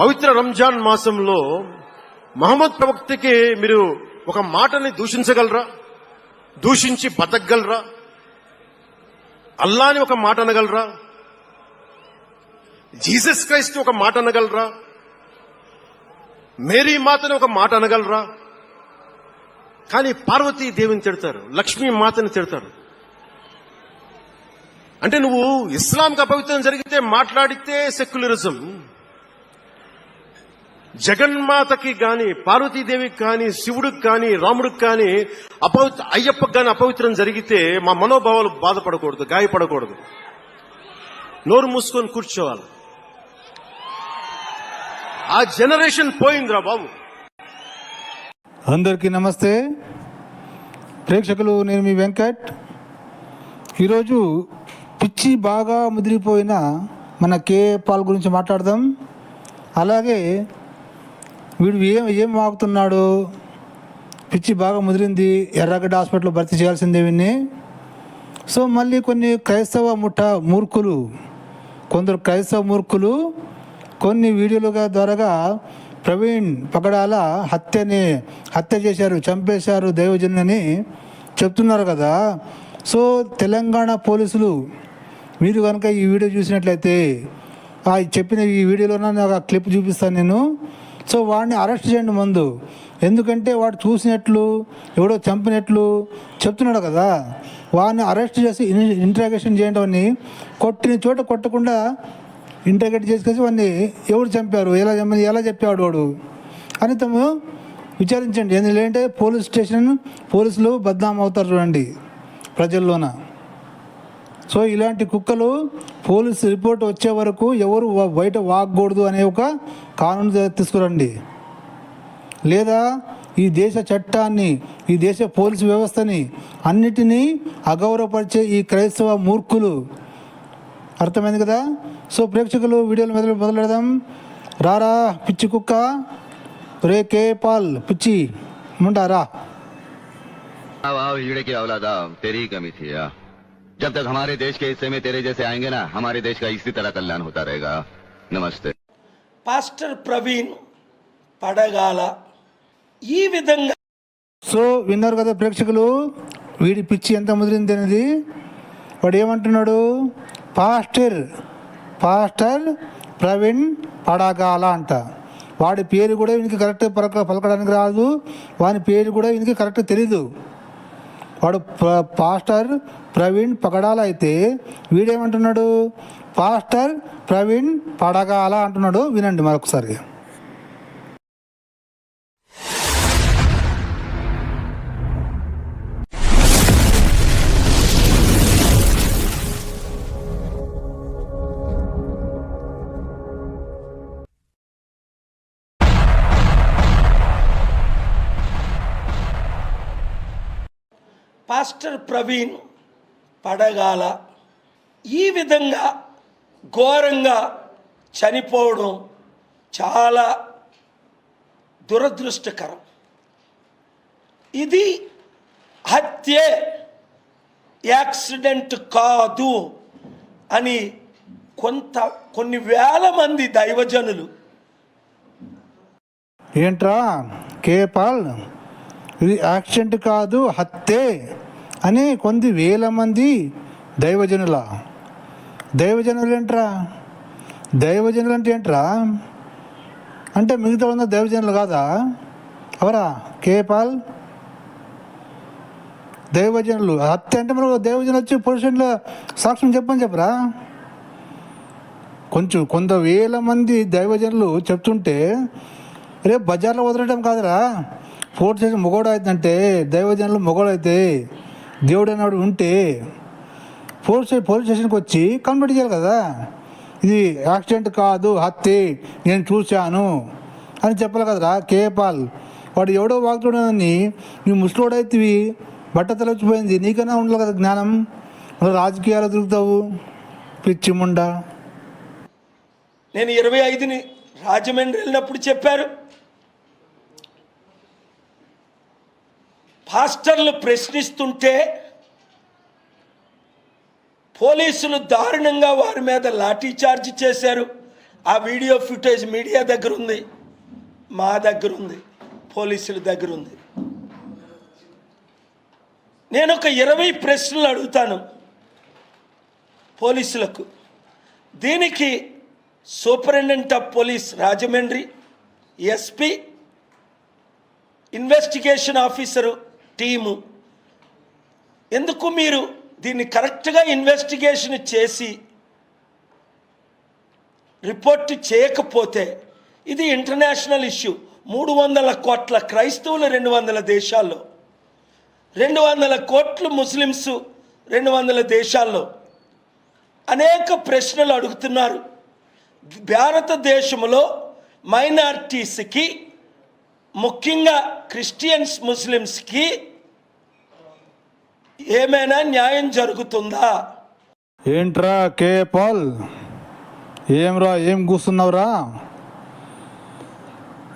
పవిత్ర రంజాన్ మాసంలో మహమ్మద్ ప్రవక్తకి మీరు ఒక మాటని దూషించగలరా? దూషించి బతకగలరా? అల్లాని ఒక మాట అనగలరా? జీసస్ క్రైస్ట్ ఒక మాట అనగలరా? మేరీ మాతని ఒక మాట అనగలరా? కానీ పార్వతీ దేవిని తిడతారు లక్ష్మీ మాతని తిడతారు. అంటే నువ్వు ఇస్లాంకి అపవిత్రం జరిగితే మాట్లాడితే సెక్యులరిజం. జగన్మాతకి గాని పార్వతీదేవికి కానీ శివుడికి కానీ రాముడికి కానీ అపవిత్ర అయ్యప్పకి కానీ అపవిత్రం జరిగితే మా మనోభావాలు బాధపడకూడదు గాయపడకూడదు. నోరు మూసుకొని కూర్చోవాలి. ఆ జనరేషన్ పోయిందిరా బాబు. అందరికీ నమస్తే. ప్రేక్షకులు నేను మీ వెంకట్. ఈరోజు పిచ్చి బాగా ముదిరిపోయిన మన కే పాల్ గురించి మాట్లాడదాం. అలాగే వీడు ఏం ఏం వాగుతున్నాడు పిచ్చి బాగా ముదిరింది. ఎర్రగడ్డ హాస్పిటల్లో భర్తీ చేయాల్సిందే వీడిని సో మళ్ళీ కొన్ని క్రైస్తవ ముఠ మూర్ఖులు కొందరు క్రైస్తవ మూర్ఖులు కొన్ని వీడియోలుగా ద్వారాగా ప్రవీణ్ పగడాల హత్యని హత్య చేశారు చంపేశారు దైవజనుని చెప్తున్నారు కదా. సో తెలంగాణ పోలీసులు మీరు కనుక ఈ వీడియో చూసినట్లయితే ఆ చెప్పిన ఈ వీడియోలో నాకు ఆ క్లిప్ చూపిస్తాను నేను. సో వాడిని అరెస్ట్ చేయండి ముందు. ఎందుకంటే వాడు చూసినట్లు ఎవడో చంపినట్లు చెప్తున్నాడు కదా. వాడిని అరెస్ట్ చేసి ఇంట్రాగేషన్ చేయడం అని కొట్టిన చోట కొట్టకుండా ఇంటర్గేట్ చేసుకొచ్చి వాడిని ఎవరు చంపారు? ఎలా చంపి ఎలా చెప్పాడు వాడు? అని తము విచారించండి. ఎందుకంటే పోలీస్ స్టేషన్ పోలీసులు బద్నాం అవుతారు చూడండి ప్రజల్లోన. సో ఇలాంటి కుక్కలు పోలీస్ రిపోర్ట్ వచ్చే వరకు ఎవరు బయట వాగకూడదు అనే ఒక కానూను తీసుకురండి. లేదా ఈ దేశ చట్టాన్ని ఈ దేశ పోలీస్ వ్యవస్థని అన్నిటినీ అగౌరవపరిచే ఈ క్రైస్తవ మూర్ఖులు. అర్థమైంది కదా? సో ప్రేక్షకులు వీడియోలు మొదలు మొదలెడదాం. రారా పిచ్చి కుక్క. రే కే పాల్ పిచ్చి. ఉంటారా వీడికి అవలాదా जब तक हमारे देश के हिस्से में तेरे जैसे आएंगे ना हमारे देश का इसी तरह कल्याण होता रहेगा नमस्ते పాస్టర్ ప్రవీణ్ పడగాల ఈ విధంగా సో విన్నారు కదా ప్రేక్షకులు వీడి పిచ్చి ఎంత ముదిరింది అనేది వాడు ఏమంటున్నాడు పాస్టర్ పాస్టర్ ప్రవీణ్ పడగాల అంట వాడి పేరు కూడా వీనికి కరెక్ట్ పలక పలకడానికి రాదు వాని పేరు కూడా వీనికి కరెక్ట్ తెలీదు వాడు పాస్టర్ ప్రవీణ్ పగడాల అయితే వీడేమంటున్నాడు? పాస్టర్ ప్రవీణ్ పడగాల అంటున్నాడు. వినండి మరొకసారి పాస్టర్ ప్రవీణ్ పడగాల ఈ విధంగా ఘోరంగా చనిపోవడం చాలా దురదృష్టకరం. ఇది హత్యే యాక్సిడెంట్ కాదు అని కొంత కొన్ని వేల మంది దైవజనులు ఏంట్రా? కేపాల్? ఇది యాక్సిడెంట్ కాదు హత్యే. అనే కొంది వేల మంది దైవజనుల. దైవజనులు ఏంట్రా దైవజనులు అంటే ఏంట్రా అంటే మిగతా ఉన్న దైవజనులు కాదా? అవరా? కేపాల్? దైవజనులు. హత్య అంటే మరి దైవజనులు వచ్చి పురుషుల సాక్ష్యం చెప్పని చెప్పరా? కొంచెం కొంత వేల మంది దైవజనులు చెప్తుంటే రేపు బజార్లో వదలటం కాదురా. ఫోర్త్ చేసి మొగోడు అవుతుందంటే దైవజనులు మొగోడు అయితే దేవుడు అన్నాడు ఉంటే పోలీస్ పోలీస్ స్టేషన్కి వచ్చి కంప్లైంట్ చేయాలి కదా. ఇది యాక్సిడెంట్ కాదు హత్య నేను చూశాను అని చెప్పాలి కదరా కేపాల్ వాడు ఎవడో వాగుతున్నాడని నువ్వు ముసలోడైతివి బట్ట తలొచ్చిపోయింది నీకన్నా ఉండాలి కదా జ్ఞానం. మరి రాజకీయాలు దొరుకుతావు పిచ్చిముండా నేను ఇరవై ఐదుని రాజమండ్రి వెళ్ళినప్పుడు చెప్పారు. పాస్టర్లు ప్రశ్నిస్తుంటే పోలీసులు దారుణంగా వారి మీద లాఠీఛార్జ్ చేశారు. ఆ వీడియో ఫుటేజ్ మీడియా దగ్గర ఉంది మా దగ్గర ఉంది పోలీసుల దగ్గర ఉంది నేను ఒక ఇరవై ప్రశ్నలు అడుగుతాను పోలీసులకు. దీనికి superintendent of police Rajahmundry SP investigation officer team. ఎందుకు మీరు దీన్ని కరెక్ట్గా ఇన్వెస్టిగేషన్ చేసి రిపోర్ట్ చేయకపోతే ఇది ఇంటర్నేషనల్ ఇష్యూ మూడు వందల కోట్ల క్రైస్తవులు రెండు వందల దేశాల్లో. రెండు వందల కోట్లు ముస్లిమ్స్ రెండు వందల దేశాల్లో. అనేక ప్రశ్నలు అడుగుతున్నారు. భారతదేశంలో మైనార్టీస్కి ముఖ్యంగా క్రిస్టియన్స్ ముస్లిమ్స్కి ఏమైనా న్యాయం జరుగుతుందా? ఏంట్రా కే పాల్? ఏమ్రా ఏం కూర్చున్నావురా?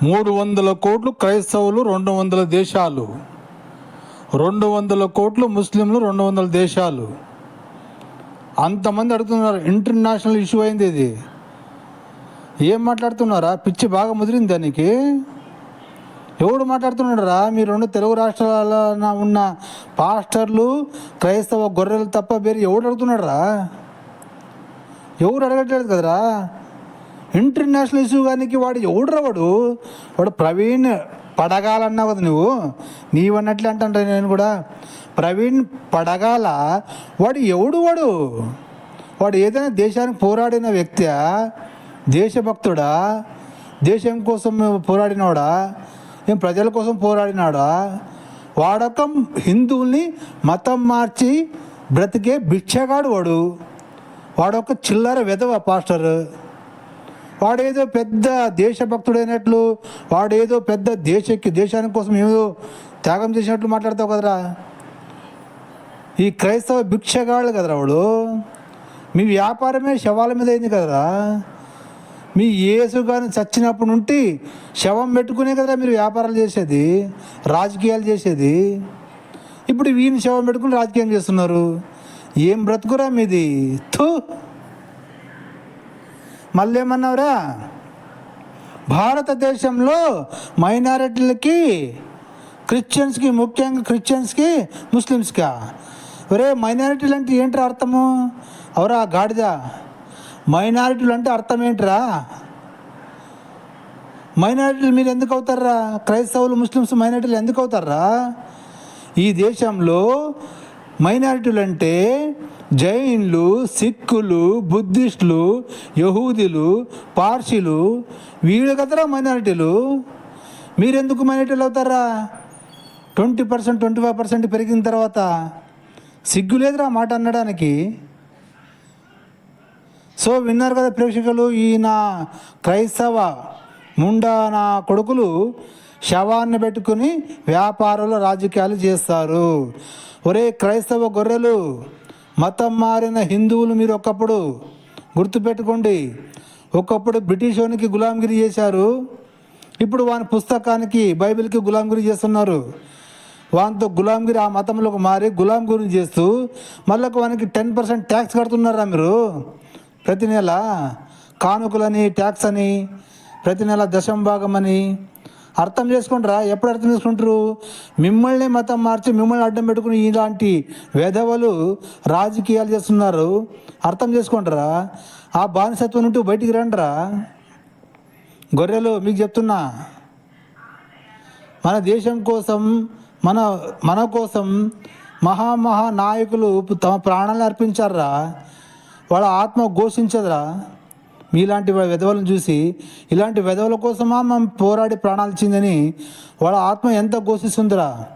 మూడు వందల కోట్లు క్రైస్తవులు రెండు వందల దేశాలు. రెండు వందల కోట్లు ముస్లింలు రెండు వందల దేశాలు. అంతమంది అడుగుతున్నారు ఇంటర్నేషనల్ ఇష్యూ అయింది ఇది. ఏం మాట్లాడుతున్నారా? పిచ్చి బాగా ముదిరింది దానికి ఎవడు మాట్లాడుతున్నాడురా? మీ రెండు తెలుగు రాష్ట్రాలలో ఉన్న పాస్టర్లు క్రైస్తవ గొర్రెలు తప్ప వేరు ఎవడు అడుగుతున్నాడురా? ఎవరు అడగట్లేదు కదరా? ఇంటర్నేషనల్ ఇష్యూ కానీ వాడు ఎవడురా వాడు? వాడు ప్రవీణ్ పడగాలన్నావు కదా నువ్వు? నీవన్నట్లే అంటాను నేను కూడా. ప్రవీణ్ పడగాల వాడు ఎవడు వాడు? వాడు ఏదైనా దేశానికి పోరాడిన వ్యక్తియా? దేశభక్తుడా? దేశం కోసం పోరాడినవాడా? ఏం ప్రజల కోసం పోరాడినాడా? వాడొక హిందువుల్ని మతం మార్చి బ్రతికే భిక్షగాడు వాడు. వాడొక చిల్లర వెధవ పాస్టర్. వాడేదో పెద్ద దేశభక్తుడైనట్లు వాడేదో పెద్ద దేశకి దేశాని కోసం ఏదో త్యాగం చేసినట్లు మాట్లాడతావు కదరా? ఈ క్రైస్తవ భిక్షగాళ్ళు కదరా వాడు? మీ వ్యాపారమే శవాల మీద అయింది కదరా? మీ యేసు కానీ చచ్చినప్పుడు నుండి శవం పెట్టుకునే కదా మీరు వ్యాపారాలు చేసేది? రాజకీయాలు చేసేది? ఇప్పుడు వీని శవం పెట్టుకుని రాజకీయం చేస్తున్నారు. ఏం బ్రతుకురా మీది? థూ! మళ్ళీ ఏమన్నావురా భారతదేశంలో మైనారిటీలకి క్రిస్టియన్స్కి ముఖ్యంగా క్రిస్టియన్స్కి ముస్లిమ్స్కా? ఒరే మైనారిటీలు అంటే ఏంటి అర్థము? అవరా గాడిద. మైనారిటీలు అంటే అర్థం ఏంట్రా? మైనారిటీలు మీరు ఎందుకు అవుతారా? క్రైస్తవులు ముస్లిమ్స్ మైనారిటీలు ఎందుకు అవుతారా? ఈ దేశంలో మైనారిటీలు అంటే జైన్లు సిక్కులు బుద్ధిస్టులు యహూదీలు పార్సీలు వీళ్ళు కదరా మైనారిటీలు మీరెందుకు మైనారిటీలు అవుతారా? Twenty percent twenty five percent పెరిగిన తర్వాత సిగ్గు లేదురా మాట అనడానికి. సో విన్నారు కదా ప్రేక్షకులు ఈయన క్రైస్తవ ముండా నా కొడుకులు శవాన్ని పెట్టుకుని వ్యాపారంలో రాజకీయాలు చేస్తారు. ఒరే క్రైస్తవ గొర్రెలు మతం మారిన హిందువులు మీరు ఒకప్పుడు గుర్తుపెట్టుకోండి. ఒకప్పుడు బ్రిటిష్ వానికి గులాంగిరి చేశారు. ఇప్పుడు వాని పుస్తకానికి బైబిల్కి గులాంగిరి చేస్తున్నారు. వానితో గులాంగిరి ఆ మతంలోకి మారి గులాంగిరి చేస్తూ మళ్ళీ వానికి టెన్ పర్సెంట్ ట్యాక్స్ కడుతున్నారా మీరు? ప్రతి నెల కానుకలని ట్యాక్స్ అని ప్రతి నెల దశం భాగం అని అర్థం చేసుకుంటారా? ఎప్పుడు అర్థం చేసుకుంటారు? మిమ్మల్ని మతం మార్చి మిమ్మల్ని అడ్డం పెట్టుకుని ఇలాంటి వేధవలు రాజకీయాలు చేస్తున్నారు. అర్థం చేసుకుంటారా? ఆ బానిసత్వం నుండి బయటికి రండిరా? గొర్రెలు మీకు చెప్తున్నా. మన దేశం కోసం మన మన కోసం మహామహా నాయకులు తమ ప్రాణాలు అర్పించారా? వాళ్ళ ఆత్మ ఘోషించదురా. మీలాంటి విధవలను చూసి ఇలాంటి విధవల కోసమా మనం పోరాడి ప్రాణాలు ఇచ్చిందని వాళ్ళ ఆత్మ ఎంత ఘోషిస్తుందిరా.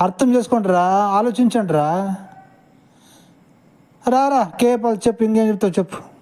అర్థం చేసుకుంటారా ఆలోచించండి రా రారా కేపాలు చెప్పు ఇంకేం చెప్తావు చెప్పు.